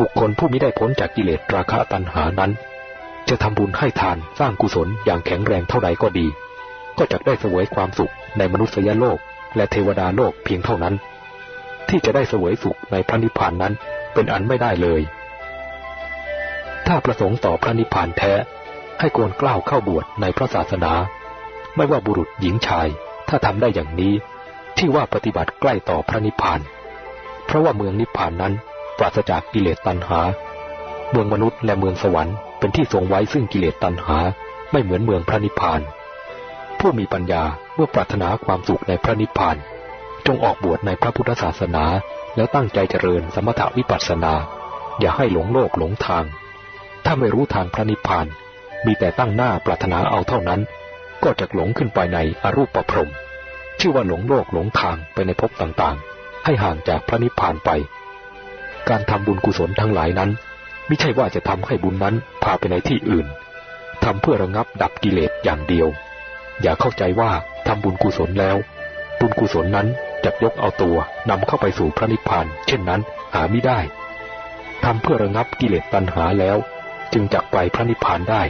บุคคลผู้มิได้พ้นจากกิเลสราคะตัณหานั้น จะทำบุญให้ทานสร้างกุศลอย่างแข็งแรงเท่าใดก็ดี ก็จะได้เสวยความสุขในมนุษยโลกและเทวดาโลกเพียงเท่านั้น ที่จะได้เสวยสุขในพระนิพพานนั้นเป็นอันไม่ได้เลย ถ้าประสงค์ต่อพระนิพพานแท้ให้ควรกล้าวเข้าบวชในพระศาสนา ไม่ว่าบุรุษหญิงชาย ถ้าทำได้อย่างนี้ ที่ว่าปฏิบัติใกล้ต่อพระนิพพาน เพราะว่าเมืองนิพพานนั้น ปราศจากกิเลสตัณหา เมืองมนุษย์และเมืองสวรรค์เป็นที่ทรงไว้ซึ่งกิเลสตัณหาไม่เหมือนเมืองพระนิพพาน ผู้มีปัญญาเมื่อปรารถนาความสุขในพระนิพพาน จงออกบวชในพระพุทธศาสนาแล้วตั้งใจเจริญสมถวิปัสสนา อย่าให้หลงโลกหลงทาง ถ้าไม่รู้ทางพระนิพพาน มีแต่ตั้งหน้าปรารถนาเอาเท่านั้น ก็จะหลงขึ้นไปในอรูปประพรมชื่อว่าหลงโลกหลงทางไปในภพต่างๆ ให้ห่างจากพระนิพพานไป การทำบุญกุศลทั้งหลายนั้น ไม่ใช่ว่าจะทำให้บุญนั้นพาไปในที่อื่นทำเพื่อระงับดับกิเลสอย่างเดียว อย่าเข้าใจว่าทำบุญกุศลแล้ว บุญกุศลนั้นจะยกเอาตัวนำเข้าไปสู่พระนิพพาน เช่นนั้นหาไม่ได้ทำเพื่อระงับกิเลสตัณหาแล้ว จึงจักไปพระนิพพานได้